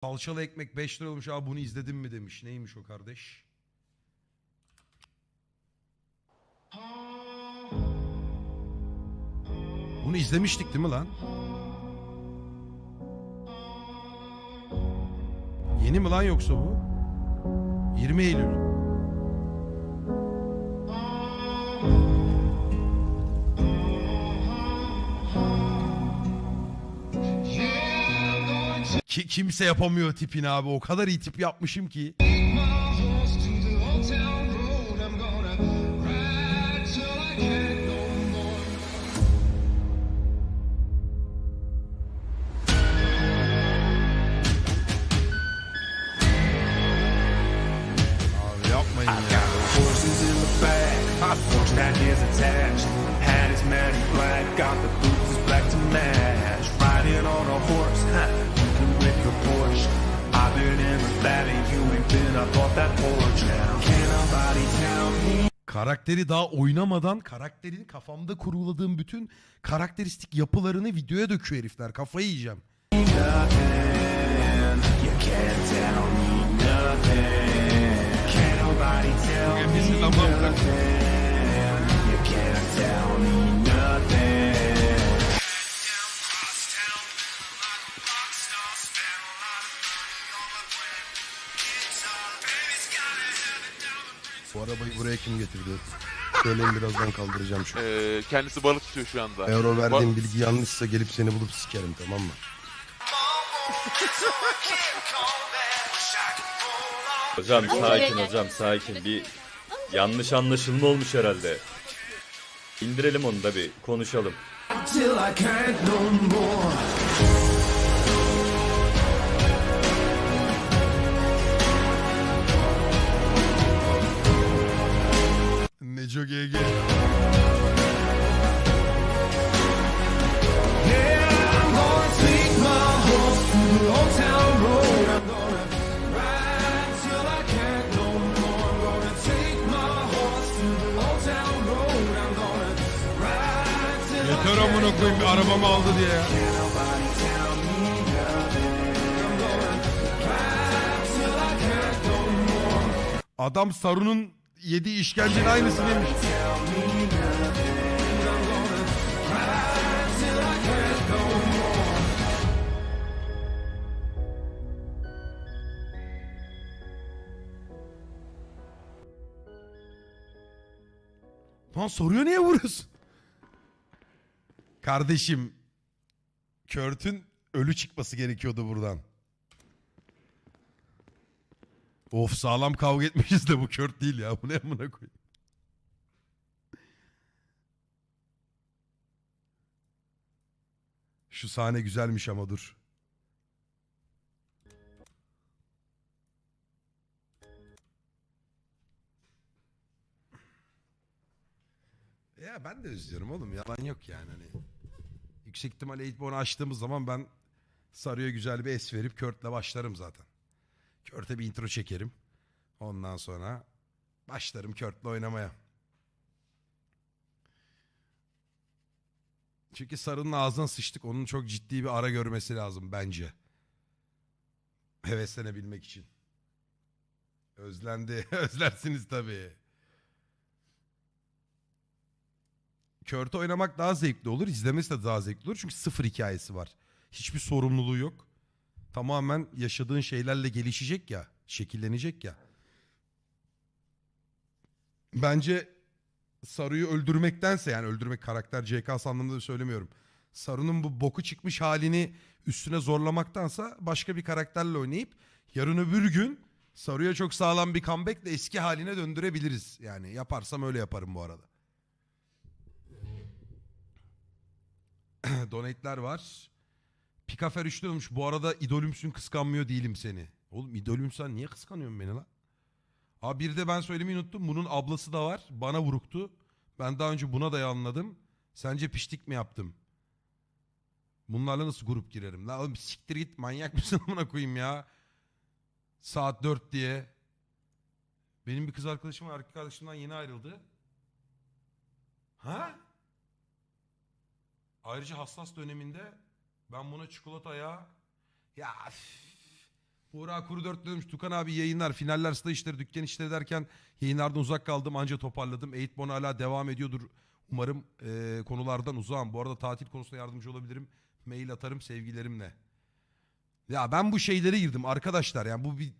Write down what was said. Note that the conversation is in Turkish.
Salçalı ekmek 5 lira olmuş abi bunu izledin mi demiş. Neymiş o kardeş? Bunu izlemiştik değil mi lan? Yeni mi lan yoksa bu? 20 Eylül. Ki kimse yapamıyor tipini abi. O kadar iyi tip yapmışım ki. Abi yapmayın ya. Horses in the back, horse that is attached. Hat is matted black, got the boots black to match. Riding on a horse, huh? Your Porsche. I've been in the valley, you ain't been. I bought that porch now. Can nobody tell me? Karakteri daha oynamadan karakterin kafamda kuruladığım bütün karakteristik yapılarını videoya döküyor herifler. Kafayı yiyeceğim. Nothing. You can't tell me nothing. Can nobody tell Bugün me bizi tamam bırak. Bu arabayı buraya kim getirdi? Söyleyin birazdan kaldıracağım şu. Ee, kendisi balık tutuyor şu anda. Eğer o Ba- verdiğin bilgi yanlışsa gelip seni bulup sikerim tamam mı? Hocam sakin hocam sakin bir yanlış anlaşılma olmuş herhalde. İndirelim onu da bir konuşalım. Till I can't no more. Yeter amına koyayım bir arabamı aldı diye ya. Adam Sarun'un yediği işkencenin aynısı demiş. Lan soruyor niye vuruyorsun? Kardeşim. Kört'ün ölü çıkması gerekiyordu buradan. Of sağlam kavga etmişiz de bu Kört değil ya. Bu ne amına koyayım. Şu sahne güzelmiş ama dur. Ya ben de özlüyorum oğlum yalan yok yani hani. Yüksek ihtimalle Eightborn'u açtığımız zaman ben Sarı'ya güzel bir es verip Kurt'le başlarım zaten. Kurt'e bir intro çekerim. Ondan sonra başlarım Kurt'le oynamaya. Çünkü Sarı'nın ağzına sıçtık. Onun çok ciddi bir ara görmesi lazım bence. Heveslenebilmek için. Özlendi. Özlersiniz tabii. Körte oynamak daha zevkli olur. izlemesi de daha zevkli olur. Çünkü sıfır hikayesi var. Hiçbir sorumluluğu yok. Tamamen yaşadığın şeylerle gelişecek ya. Şekillenecek ya. Bence Saru'yu öldürmektense yani öldürmek karakter CKS anlamında da söylemiyorum. Saru'nun bu boku çıkmış halini üstüne zorlamaktansa başka bir karakterle oynayıp yarın öbür gün Saru'ya çok sağlam bir comeback'le eski haline döndürebiliriz. Yani yaparsam öyle yaparım bu arada. Donate'ler var. Pikafer 3 olmuş. Bu arada idolümsün kıskanmıyor değilim seni. Oğlum idolümsen niye kıskanıyorsun beni lan? Abi bir de ben söylemeyi unuttum. Bunun ablası da var. Bana vuruktu. Ben daha önce buna da yanladım. Sence piştik mi yaptım? Bunlarla nasıl grup girerim? Lan oğlum siktir git manyak mısın amına koyayım ya. Saat 4 diye. Benim bir kız arkadaşım var. Erkek arkadaşımdan yeni ayrıldı. Ha? Ayrıca hassas döneminde ben buna çikolataya ya üf, Buğra Kuru 4 demiş Tukan abi yayınlar finaller staj işleri dükkan işleri derken yayınlardan uzak kaldım anca toparladım. Eğitmen hala devam ediyordur. Umarım eee, konulardan uzağım. Bu arada tatil konusunda yardımcı olabilirim. Mail atarım sevgilerimle. Ya ben bu şeylere girdim arkadaşlar yani bu bir